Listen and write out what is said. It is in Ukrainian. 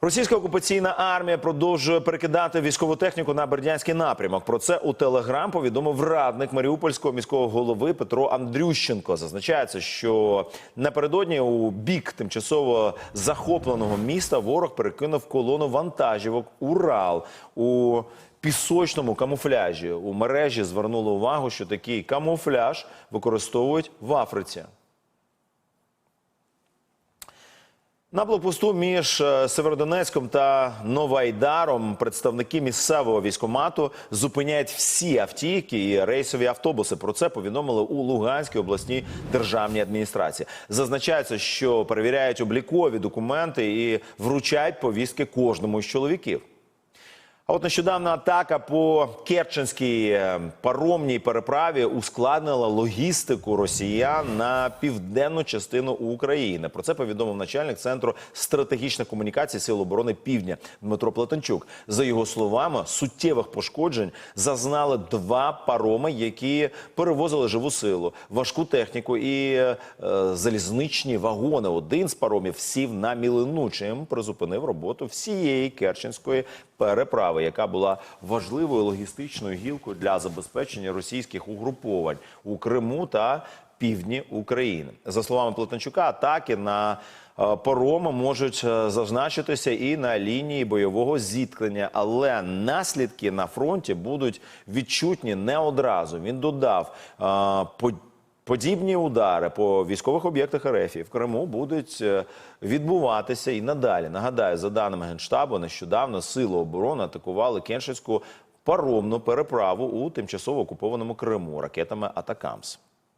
Російська окупаційна армія продовжує перекидати військову техніку на Бердянський напрямок. Про це у Телеграм повідомив радник Маріупольського міського голови Петро Андрющенко. Зазначається, що напередодні у бік тимчасово захопленого міста ворог перекинув колону вантажівок Урал у пісочному камуфляжі. У мережі звернули увагу, що такий камуфляж використовують в Африці. На блокпосту між е, Северодонецьком та Новайдаром представники місцевого військомату зупиняють всі автівки і рейсові автобуси. Про це повідомили у Луганській обласній державній адміністрації. Зазначається, що перевіряють облікові документи і вручають повістки кожному з чоловіків. А от нещодавна атака по Керченській е, паромній переправі ускладнила логістику росіян на південну частину України. Про це повідомив начальник центру стратегічних комунікацій Сил оборони Півдня Дмитро Плетенчук. За його словами, суттєвих пошкоджень зазнали два пароми, які перевозили живу силу, важку техніку і е, залізничні вагони. Один з паромів сів на мілину, чим призупинив роботу всієї Керченської переправи, яка була важливою логістичною гілкою для забезпечення російських угруповань у Криму та півдні України. За словами Плетенчука, атаки на е, пароми можуть е, зазначитися і на лінії бойового зіткнення, але наслідки на фронті будуть відчутні не одразу. Він додав е, Подібні удари по військових об'єктах РФ в Криму будуть е, відбуватися і надалі. Нагадаю, за даними генштабу, нещодавно сили оборони атакували Кеншицьку паромну переправу у тимчасово окупованому Криму ракетами Атакамс.